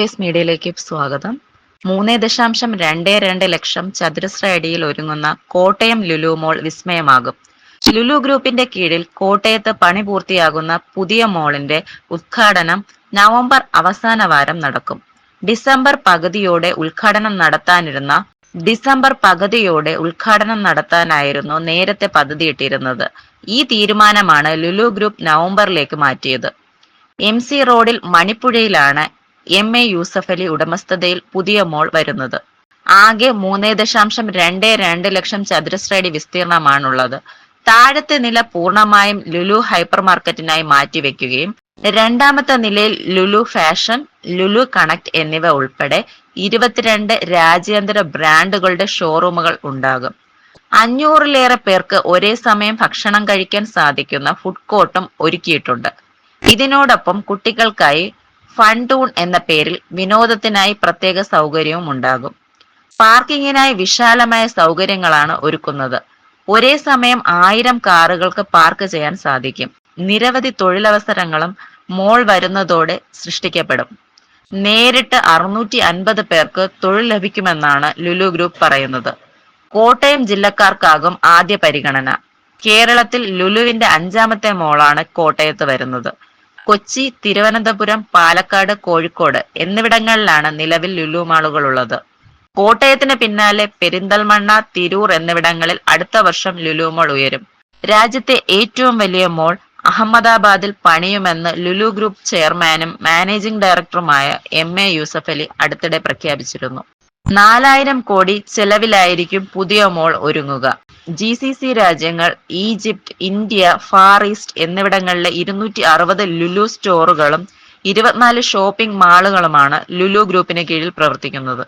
Space മീഡിയയിലേക്ക് സ്വാഗതം. മൂന്ന് ദശാംശം രണ്ട് രണ്ട് ലക്ഷം ചതുരശ്ര അടിയിൽ ഒരുങ്ങുന്ന കോട്ടയം ലുലു മോൾ വിസ്മയമാകും. ലുലു ഗ്രൂപ്പിന്റെ കീഴിൽ കോട്ടയത്ത് പണി പൂർത്തിയാകുന്ന പുതിയ മോളിന്റെ ഉദ്ഘാടനം നവംബർ അവസാന വാരം നടക്കും. ഡിസംബർ പകുതിയോടെ ഉദ്ഘാടനം നടത്താനിരുന്ന ഡിസംബർ പകുതിയോടെ ഉദ്ഘാടനം നടത്താനായിരുന്നു നേരത്തെ പദ്ധതിയിട്ടിരുന്നത്. ഈ തീരുമാനമാണ് ലുലു ഗ്രൂപ്പ് നവംബറിലേക്ക് മാറ്റിയത്. എം സി റോഡിൽ മണിപ്പുഴയിലാണ് എം എ യൂസഫലി ഉടമസ്ഥതയിൽ പുതിയ മോൾ വരുന്നത്. ആകെ മൂന്ന് ദശാംശം രണ്ട് രണ്ട് ലക്ഷം ചതുരശ്രടി വിസ്തീർണമാണുള്ളത്. താഴത്തെ നില പൂർണമായും ലുലു ഹൈപ്പർ മാർക്കറ്റിനായി മാറ്റിവെക്കുകയും രണ്ടാമത്തെ നിലയിൽ ലുലു ഫാഷൻ ലുലു കണക്ട് എന്നിവ ഉൾപ്പെടെ ഇരുപത്തിരണ്ട് രാജ്യാന്തര ബ്രാൻഡുകളുടെ ഷോറൂമുകൾ ഉണ്ടാകും. അഞ്ഞൂറിലേറെ പേർക്ക് ഒരേ സമയം ഭക്ഷണം കഴിക്കാൻ സാധിക്കുന്ന ഫുഡ് കോർട്ടും ഒരുക്കിയിട്ടുണ്ട്. ഇതിനോടൊപ്പം കുട്ടികൾക്കായി ഫൺടൂൺ എന്ന പേരിൽ വിനോദത്തിനായി പ്രത്യേക സൗകര്യവും ഉണ്ടാകും. പാർക്കിങ്ങിനായി വിശാലമായ സൗകര്യങ്ങളാണ് ഒരുക്കുന്നത്. ഒരേ സമയം ആയിരം കാറുകൾക്ക് പാർക്ക് ചെയ്യാൻ സാധിക്കും. നിരവധി തൊഴിലവസരങ്ങളും മോൾ വരുന്നതോടെ സൃഷ്ടിക്കപ്പെടും. നേരിട്ട് അറുന്നൂറ്റി അൻപത് പേർക്ക് തൊഴിൽ ലഭിക്കുമെന്നാണ് ലുലു ഗ്രൂപ്പ് പറയുന്നത്. കോട്ടയം ജില്ലക്കാർക്കാകും ആദ്യ പരിഗണന. കേരളത്തിൽ ലുലുവിന്റെ അഞ്ചാമത്തെ മോളാണ് കോട്ടയത്ത് വരുന്നത്. കൊച്ചി തിരുവനന്തപുരം പാലക്കാട് കോഴിക്കോട് എന്നിവിടങ്ങളിലാണ് നിലവിൽ ലുലു മാളുകൾ ഉള്ളത് കോട്ടയത്തിന് പിന്നാലെ പെരിന്തൽമണ്ണ തിരൂർ എന്നിവിടങ്ങളിൽ അടുത്ത വർഷം ലുലു മോൾ ഉയരും. രാജ്യത്തെ ഏറ്റവും വലിയ മോൾ അഹമ്മദാബാദിൽ പണിയുമെന്ന് ലുലു ഗ്രൂപ്പ് ചെയർമാനും മാനേജിംഗ് ഡയറക്ടറുമായ എം എ യൂസഫ് അലി അടുത്തിടെ പ്രഖ്യാപിച്ചിരുന്നു. നാലായിരം കോടി ചെലവിലായിരിക്കും പുതിയ മോൾ ഒരുങ്ങുക. ജി സി സി രാജ്യങ്ങൾ ഈജിപ്ത് ഇന്ത്യ ഫാർ ഈസ്റ്റ് എന്നിവിടങ്ങളിലെ ഇരുന്നൂറ്റി അറുപത് ലുലു സ്റ്റോറുകളും ഇരുപത്തിനാല് ഷോപ്പിംഗ് മാളുകളുമാണ് ലുലു ഗ്രൂപ്പിന് കീഴിൽ പ്രവർത്തിക്കുന്നത്.